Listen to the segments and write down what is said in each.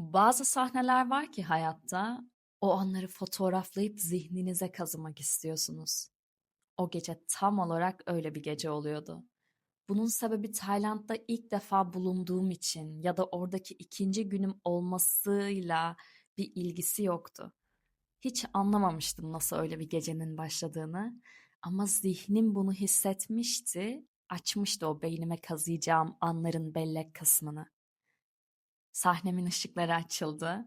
Bazı sahneler var ki hayatta, o anları fotoğraflayıp zihninize kazımak istiyorsunuz. O gece tam olarak öyle bir gece oluyordu. Bunun sebebi Tayland'da ilk defa bulunduğum için ya da oradaki ikinci günüm olmasıyla bir ilgisi yoktu. Hiç anlamamıştım nasıl öyle bir gecenin başladığını ama zihnim bunu hissetmişti, açmıştı o beynime kazıyacağım anların bellek kısmını. Sahnemin ışıkları açıldı.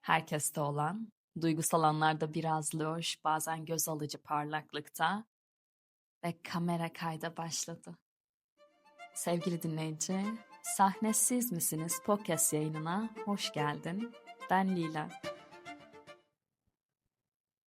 Herkeste olan, duygusal anlarda biraz loş, bazen göz alıcı parlaklıkta ve kamera kayda başladı. Sevgili dinleyici, Sahne Siz Misiniz podcast yayınına hoş geldin. Ben Lila.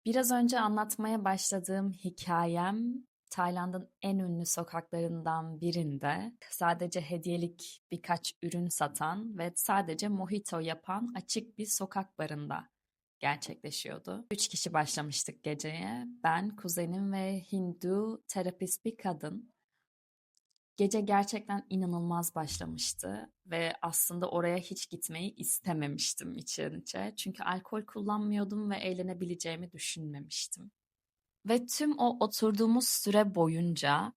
Biraz önce anlatmaya başladığım hikayem Tayland'ın en ünlü sokaklarından birinde sadece hediyelik birkaç ürün satan ve sadece mojito yapan açık bir sokak barında gerçekleşiyordu. Üç kişi başlamıştık geceye. Ben, kuzenim ve Hindu terapist bir kadın. Gece gerçekten inanılmaz başlamıştı ve aslında oraya hiç gitmeyi istememiştim içten. Çünkü alkol kullanmıyordum ve eğlenebileceğimi düşünmemiştim. Ve tüm o oturduğumuz süre boyunca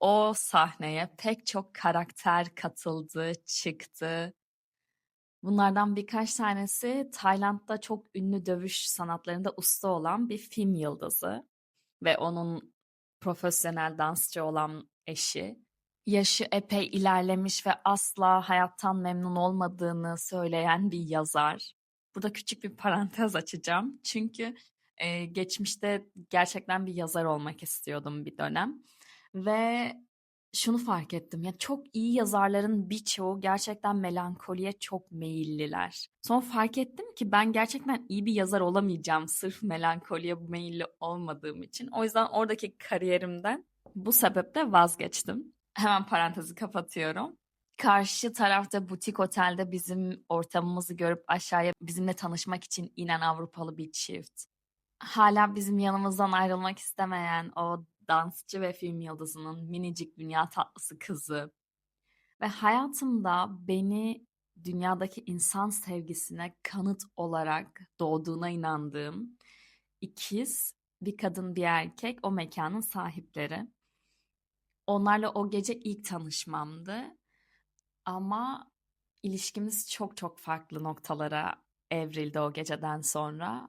o sahneye pek çok karakter katıldı, çıktı. Bunlardan birkaç tanesi Tayland'da çok ünlü dövüş sanatlarında usta olan bir film yıldızı ve onun profesyonel dansçı olan eşi. Yaşı epey ilerlemiş ve asla hayattan memnun olmadığını söyleyen bir yazar. Burada küçük bir parantez açacağım. Çünkü e, geçmişte gerçekten bir yazar olmak istiyordum bir dönem. Ve şunu fark ettim. Ya çok iyi yazarların birçoğu gerçekten melankoliye çok meyilliler. Sonra fark ettim ki ben gerçekten iyi bir yazar olamayacağım sırf melankoliye meyilli olmadığım için. O yüzden oradaki kariyerimden bu sebeple vazgeçtim. Hemen parantezi kapatıyorum. Karşı tarafta butik otelde bizim ortamımızı görüp aşağıya bizimle tanışmak için inen Avrupalı bir çift. Hala bizim yanımızdan ayrılmak istemeyen o dansçı ve film yıldızının minicik dünya tatlısı kızı. Ve hayatımda beni dünyadaki insan sevgisine kanıt olarak doğduğuna inandığım ikiz bir kadın bir erkek o mekanın sahipleri. Onlarla o gece ilk tanışmamdı. Ama ilişkimiz çok çok farklı noktalara evrildi o geceden sonra.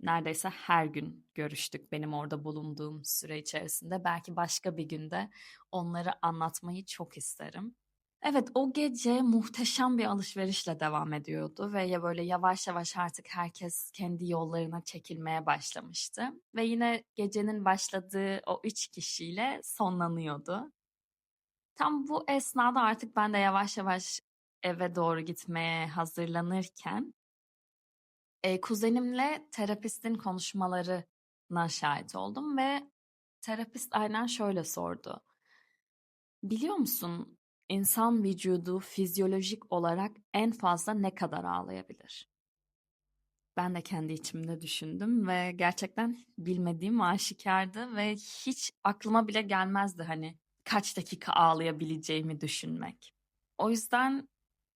Neredeyse her gün görüştük benim orada bulunduğum süre içerisinde. Belki başka bir günde onları anlatmayı çok isterim. Evet o gece muhteşem bir alışverişle devam ediyordu ve ya böyle yavaş yavaş artık herkes kendi yollarına çekilmeye başlamıştı. Ve yine gecenin başladığı o üç kişiyle sonlanıyordu. Tam bu esnada artık ben de yavaş yavaş eve doğru gitmeye hazırlanırken e, kuzenimle terapistin konuşmalarına şahit oldum ve terapist aynen şöyle sordu. Biliyor musun insan vücudu fizyolojik olarak en fazla ne kadar ağlayabilir? Ben de kendi içimde düşündüm ve gerçekten bilmediğim aşikardı ve hiç aklıma bile gelmezdi hani kaç dakika ağlayabileceğimi düşünmek. O yüzden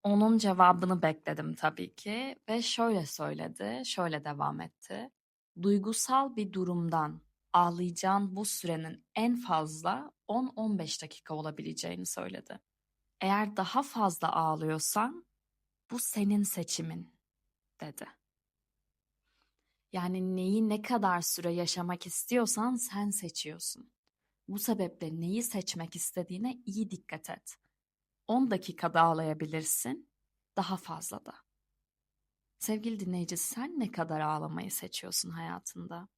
onun cevabını bekledim tabii ki ve şöyle söyledi, şöyle devam etti. Duygusal bir durumdan ağlayacağın bu sürenin en fazla 10-15 dakika olabileceğini söyledi. Eğer daha fazla ağlıyorsan bu senin seçimin dedi. Yani neyi ne kadar süre yaşamak istiyorsan sen seçiyorsun. Bu sebeple neyi seçmek istediğine iyi dikkat et. 10 dakikada ağlayabilirsin, daha fazla da. Sevgili dinleyici sen ne kadar ağlamayı seçiyorsun hayatında?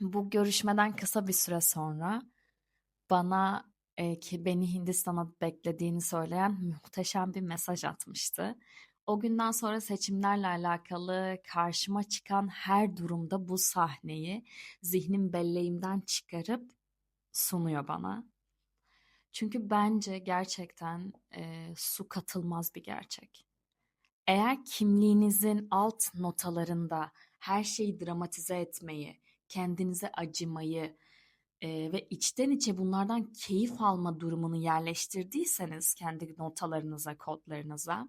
Bu görüşmeden kısa bir süre sonra bana e, ki beni Hindistan'a beklediğini söyleyen muhteşem bir mesaj atmıştı. O günden sonra seçimlerle alakalı karşıma çıkan her durumda bu sahneyi zihnim belleğimden çıkarıp sunuyor bana. Çünkü bence gerçekten e, su katılmaz bir gerçek. Eğer kimliğinizin alt notalarında her şeyi dramatize etmeyi, kendinize acımayı, eee, ve içten içe bunlardan keyif alma durumunu yerleştirdiyseniz kendi notalarınıza, kodlarınıza,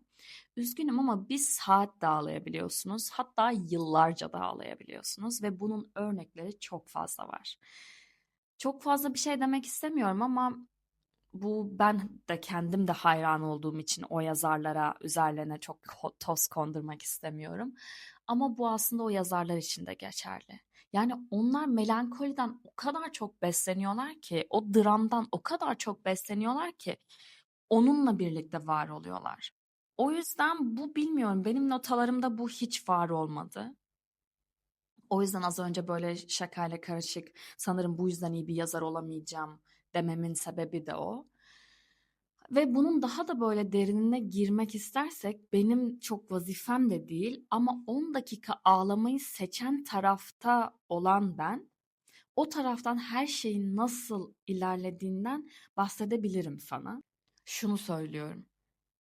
üzgünüm ama bir saat de ağlayabiliyorsunuz. Hatta yıllarca da ağlayabiliyorsunuz ve bunun örnekleri çok fazla var. Çok fazla bir şey demek istemiyorum ama bu ben de kendim de hayran olduğum için o yazarlara üzerlerine çok toz kondurmak istemiyorum. Ama bu aslında o yazarlar için de geçerli. Yani onlar melankoliden o kadar çok besleniyorlar ki, o dramdan o kadar çok besleniyorlar ki onunla birlikte var oluyorlar. O yüzden bu bilmiyorum benim notalarımda bu hiç var olmadı. O yüzden az önce böyle şakayla karışık sanırım bu yüzden iyi bir yazar olamayacağım dememin sebebi de o. Ve bunun daha da böyle derinine girmek istersek benim çok vazifem de değil ama 10 dakika ağlamayı seçen tarafta olan ben o taraftan her şeyin nasıl ilerlediğinden bahsedebilirim sana. Şunu söylüyorum.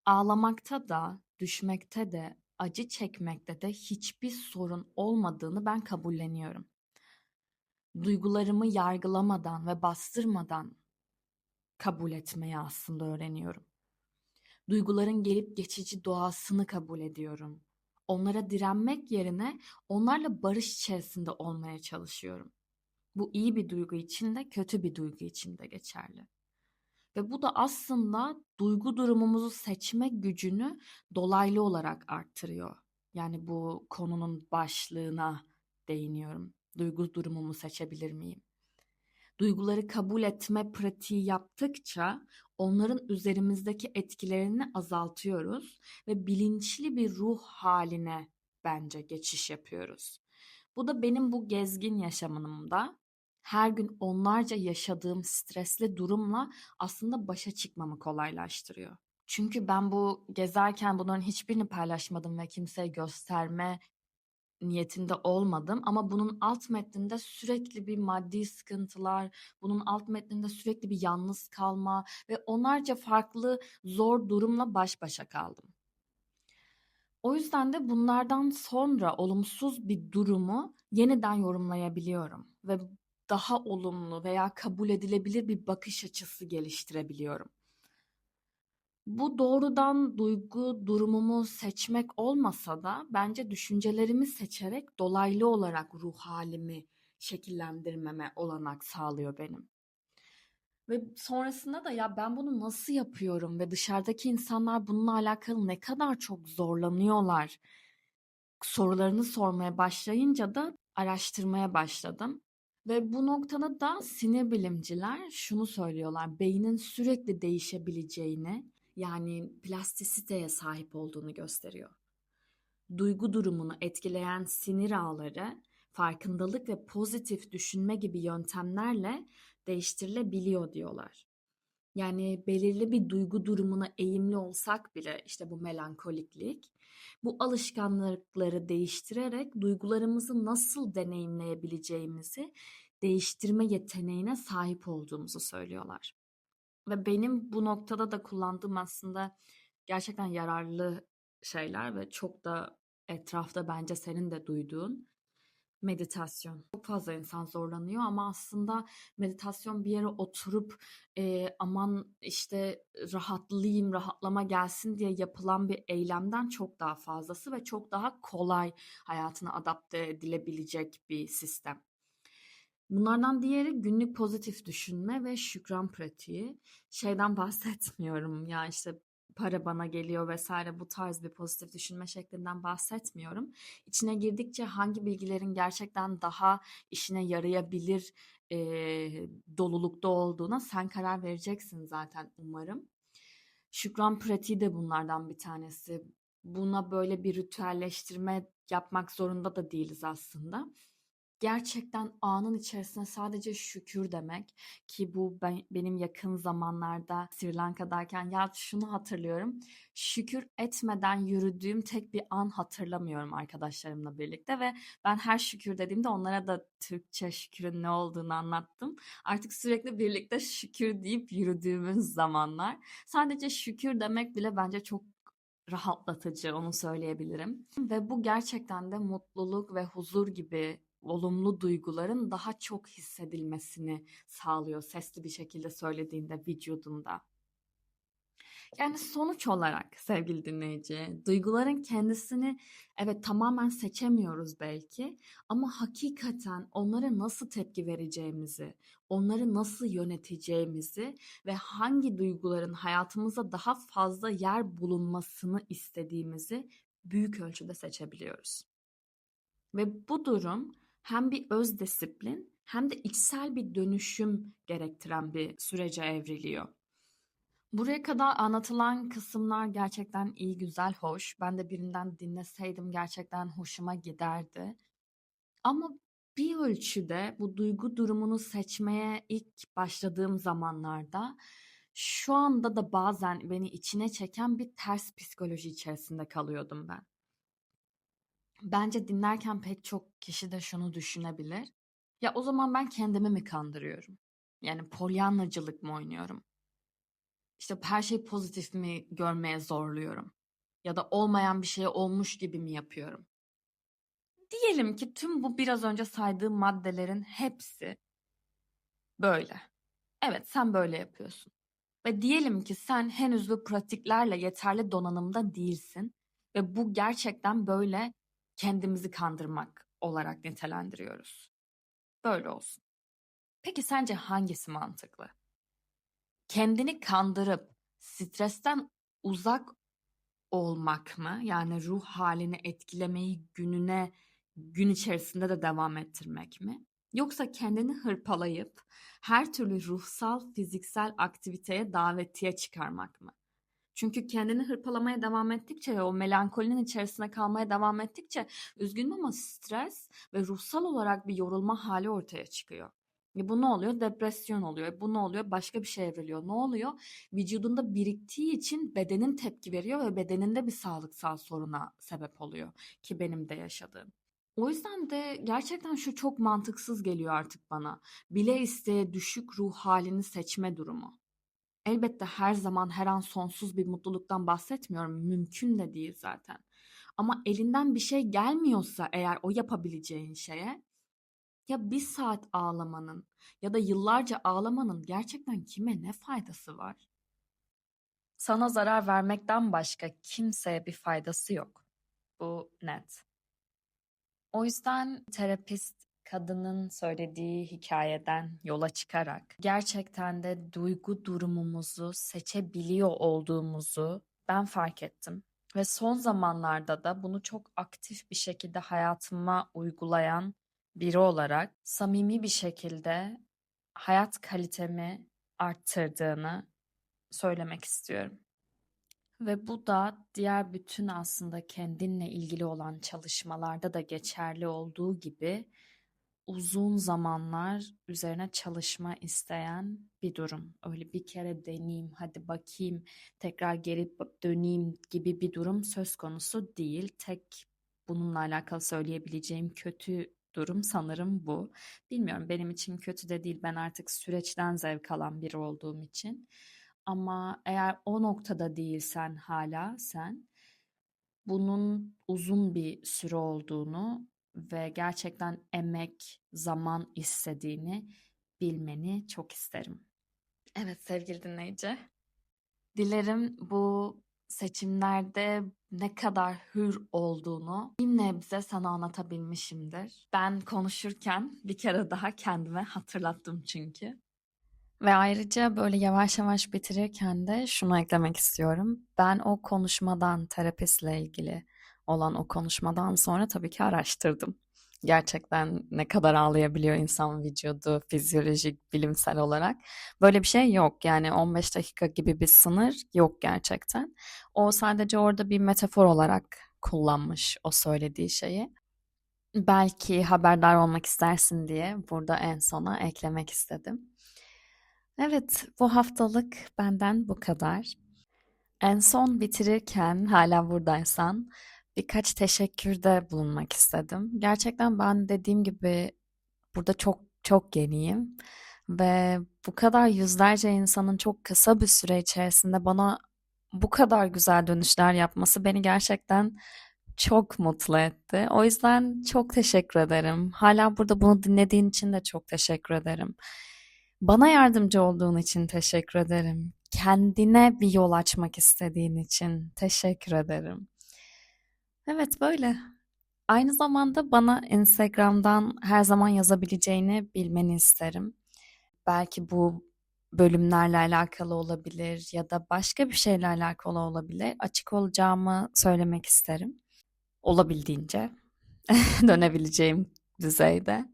Ağlamakta da, düşmekte de, acı çekmekte de hiçbir sorun olmadığını ben kabulleniyorum. Duygularımı yargılamadan ve bastırmadan kabul etmeyi aslında öğreniyorum. Duyguların gelip geçici doğasını kabul ediyorum. Onlara direnmek yerine onlarla barış içerisinde olmaya çalışıyorum. Bu iyi bir duygu için de kötü bir duygu için de geçerli. Ve bu da aslında duygu durumumuzu seçme gücünü dolaylı olarak arttırıyor. Yani bu konunun başlığına değiniyorum. Duygu durumumu seçebilir miyim? Duyguları kabul etme pratiği yaptıkça onların üzerimizdeki etkilerini azaltıyoruz ve bilinçli bir ruh haline bence geçiş yapıyoruz. Bu da benim bu gezgin yaşamımda her gün onlarca yaşadığım stresli durumla aslında başa çıkmamı kolaylaştırıyor. Çünkü ben bu gezerken bunların hiçbirini paylaşmadım ve kimseye gösterme niyetinde olmadım ama bunun alt metninde sürekli bir maddi sıkıntılar, bunun alt metninde sürekli bir yalnız kalma ve onlarca farklı zor durumla baş başa kaldım. O yüzden de bunlardan sonra olumsuz bir durumu yeniden yorumlayabiliyorum ve daha olumlu veya kabul edilebilir bir bakış açısı geliştirebiliyorum. Bu doğrudan duygu durumumu seçmek olmasa da bence düşüncelerimi seçerek dolaylı olarak ruh halimi şekillendirmeme olanak sağlıyor benim. Ve sonrasında da ya ben bunu nasıl yapıyorum ve dışarıdaki insanlar bununla alakalı ne kadar çok zorlanıyorlar sorularını sormaya başlayınca da araştırmaya başladım. Ve bu noktada da sinir bilimciler şunu söylüyorlar. Beynin sürekli değişebileceğini, yani plastisiteye sahip olduğunu gösteriyor. Duygu durumunu etkileyen sinir ağları farkındalık ve pozitif düşünme gibi yöntemlerle değiştirilebiliyor diyorlar. Yani belirli bir duygu durumuna eğimli olsak bile işte bu melankoliklik bu alışkanlıkları değiştirerek duygularımızı nasıl deneyimleyebileceğimizi değiştirme yeteneğine sahip olduğumuzu söylüyorlar. Ve benim bu noktada da kullandığım aslında gerçekten yararlı şeyler ve çok da etrafta bence senin de duyduğun meditasyon. Çok fazla insan zorlanıyor ama aslında meditasyon bir yere oturup e, aman işte rahatlayayım, rahatlama gelsin diye yapılan bir eylemden çok daha fazlası ve çok daha kolay hayatına adapte edilebilecek bir sistem. Bunlardan diğeri günlük pozitif düşünme ve şükran pratiği. Şeyden bahsetmiyorum ya işte para bana geliyor vesaire bu tarz bir pozitif düşünme şeklinden bahsetmiyorum. İçine girdikçe hangi bilgilerin gerçekten daha işine yarayabilir e, dolulukta olduğuna sen karar vereceksin zaten umarım. Şükran pratiği de bunlardan bir tanesi. Buna böyle bir ritüelleştirme yapmak zorunda da değiliz aslında gerçekten anın içerisinde sadece şükür demek ki bu ben, benim yakın zamanlarda Sri Lanka'dayken ya şunu hatırlıyorum. Şükür etmeden yürüdüğüm tek bir an hatırlamıyorum arkadaşlarımla birlikte ve ben her şükür dediğimde onlara da Türkçe şükürün ne olduğunu anlattım. Artık sürekli birlikte şükür deyip yürüdüğümüz zamanlar. Sadece şükür demek bile bence çok rahatlatıcı onu söyleyebilirim. Ve bu gerçekten de mutluluk ve huzur gibi olumlu duyguların daha çok hissedilmesini sağlıyor sesli bir şekilde söylediğinde vücudunda. Yani sonuç olarak sevgili dinleyici, duyguların kendisini evet tamamen seçemiyoruz belki ama hakikaten onlara nasıl tepki vereceğimizi, onları nasıl yöneteceğimizi ve hangi duyguların hayatımızda daha fazla yer bulunmasını istediğimizi büyük ölçüde seçebiliyoruz. Ve bu durum hem bir öz disiplin hem de içsel bir dönüşüm gerektiren bir sürece evriliyor. Buraya kadar anlatılan kısımlar gerçekten iyi, güzel, hoş. Ben de birinden dinleseydim gerçekten hoşuma giderdi. Ama bir ölçüde bu duygu durumunu seçmeye ilk başladığım zamanlarda şu anda da bazen beni içine çeken bir ters psikoloji içerisinde kalıyordum ben. Bence dinlerken pek çok kişi de şunu düşünebilir. Ya o zaman ben kendimi mi kandırıyorum? Yani polyanlacılık mı oynuyorum? İşte her şey pozitif mi görmeye zorluyorum? Ya da olmayan bir şey olmuş gibi mi yapıyorum? Diyelim ki tüm bu biraz önce saydığım maddelerin hepsi böyle. Evet, sen böyle yapıyorsun. Ve diyelim ki sen henüz bu pratiklerle yeterli donanımda değilsin ve bu gerçekten böyle kendimizi kandırmak olarak nitelendiriyoruz. Böyle olsun. Peki sence hangisi mantıklı? Kendini kandırıp stresten uzak olmak mı? Yani ruh halini etkilemeyi gününe gün içerisinde de devam ettirmek mi? Yoksa kendini hırpalayıp her türlü ruhsal, fiziksel aktiviteye davetiye çıkarmak mı? Çünkü kendini hırpalamaya devam ettikçe ve o melankolinin içerisine kalmaya devam ettikçe üzgün ama stres ve ruhsal olarak bir yorulma hali ortaya çıkıyor. E bu ne oluyor? Depresyon oluyor. E bu ne oluyor? Başka bir şey evriliyor. Ne oluyor? Vücudunda biriktiği için bedenin tepki veriyor ve bedeninde bir sağlıksal soruna sebep oluyor ki benim de yaşadığım. O yüzden de gerçekten şu çok mantıksız geliyor artık bana. Bile isteye düşük ruh halini seçme durumu. Elbette her zaman her an sonsuz bir mutluluktan bahsetmiyorum. Mümkün de değil zaten. Ama elinden bir şey gelmiyorsa eğer o yapabileceğin şeye ya bir saat ağlamanın ya da yıllarca ağlamanın gerçekten kime ne faydası var? Sana zarar vermekten başka kimseye bir faydası yok. Bu net. O yüzden terapist kadının söylediği hikayeden yola çıkarak gerçekten de duygu durumumuzu seçebiliyor olduğumuzu ben fark ettim. Ve son zamanlarda da bunu çok aktif bir şekilde hayatıma uygulayan biri olarak samimi bir şekilde hayat kalitemi arttırdığını söylemek istiyorum. Ve bu da diğer bütün aslında kendinle ilgili olan çalışmalarda da geçerli olduğu gibi uzun zamanlar üzerine çalışma isteyen bir durum. Öyle bir kere deneyeyim, hadi bakayım, tekrar geri döneyim gibi bir durum söz konusu değil. Tek bununla alakalı söyleyebileceğim kötü durum sanırım bu. Bilmiyorum benim için kötü de değil. Ben artık süreçten zevk alan biri olduğum için. Ama eğer o noktada değilsen hala sen bunun uzun bir süre olduğunu ve gerçekten emek, zaman istediğini bilmeni çok isterim. Evet sevgili dinleyici. Dilerim bu seçimlerde ne kadar hür olduğunu bir nebze sana anlatabilmişimdir. Ben konuşurken bir kere daha kendime hatırlattım çünkü. Ve ayrıca böyle yavaş yavaş bitirirken de şunu eklemek istiyorum. Ben o konuşmadan, terapistle ilgili olan o konuşmadan sonra tabii ki araştırdım. Gerçekten ne kadar ağlayabiliyor insan vücudu fizyolojik, bilimsel olarak. Böyle bir şey yok. Yani 15 dakika gibi bir sınır yok gerçekten. O sadece orada bir metafor olarak kullanmış o söylediği şeyi. Belki haberdar olmak istersin diye burada en sona eklemek istedim. Evet, bu haftalık benden bu kadar. En son bitirirken hala buradaysan birkaç teşekkürde bulunmak istedim. Gerçekten ben dediğim gibi burada çok çok yeniyim ve bu kadar yüzlerce insanın çok kısa bir süre içerisinde bana bu kadar güzel dönüşler yapması beni gerçekten çok mutlu etti. O yüzden çok teşekkür ederim. Hala burada bunu dinlediğin için de çok teşekkür ederim. Bana yardımcı olduğun için teşekkür ederim. Kendine bir yol açmak istediğin için teşekkür ederim. Evet böyle. Aynı zamanda bana Instagram'dan her zaman yazabileceğini bilmeni isterim. Belki bu bölümlerle alakalı olabilir ya da başka bir şeyle alakalı olabilir. Açık olacağımı söylemek isterim. Olabildiğince dönebileceğim düzeyde.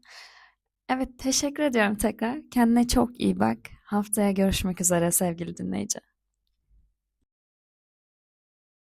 Evet, teşekkür ediyorum tekrar. Kendine çok iyi bak. Haftaya görüşmek üzere sevgili dinleyici.